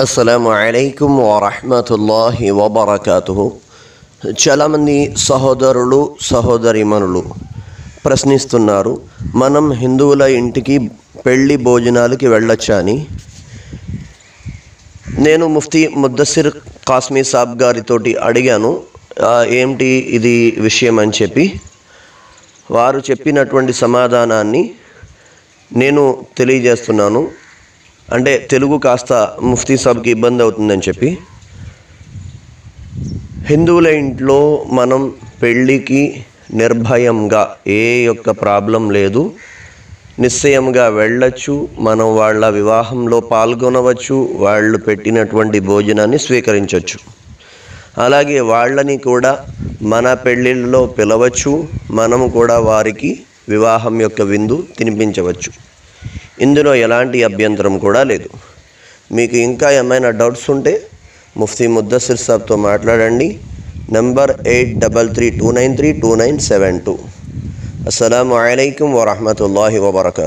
అస్సలం అయికం వరహమతుల్లాహి వబర్కాతు చాలామంది సహోదరులు సహోదరిమణులు ప్రశ్నిస్తున్నారు. మనం హిందువుల ఇంటికి పెళ్ళి భోజనాలకి వెళ్ళొచ్చా అని నేను ముఫ్తీ ముద్దసిర్ కాస్మీ సాబ్ గారితోటి అడిగాను. ఏమిటి ఏంటి ఇది విషయం అని చెప్పి. వారు చెప్పినటువంటి సమాధానాన్ని నేను తెలియజేస్తున్నాను. అంటే తెలుగు కాస్త ముఫ్తీ సాబ్కి ఇబ్బంది అవుతుందని చెప్పి. హిందువుల ఇంట్లో మనం పెళ్ళికి నిర్భయంగా ఏ యొక్క ప్రాబ్లం లేదు. నిశ్చయంగా వెళ్ళచ్చు మనం వాళ్ళ వివాహంలో పాల్గొనవచ్చు వాళ్ళు పెట్టినటువంటి భోజనాన్ని స్వీకరించవచ్చు అలాగే వాళ్ళని కూడా మన పెళ్ళిళ్ళలో పిలవచ్చు మనము కూడా వారికి వివాహం యొక్క విందు తినిపించవచ్చు. ఇందులో ఎలాంటి అభ్యంతరం కూడా లేదు. మీకు ఇంకా ఏమైనా డౌట్స్ ఉంటే ముఫ్తీ ముద్దసిర్ సాబ్తో మాట్లాడండి. Number eight double three two nine three two nine seven two. అస్సలం అయికం వరహమూల వబర్కూ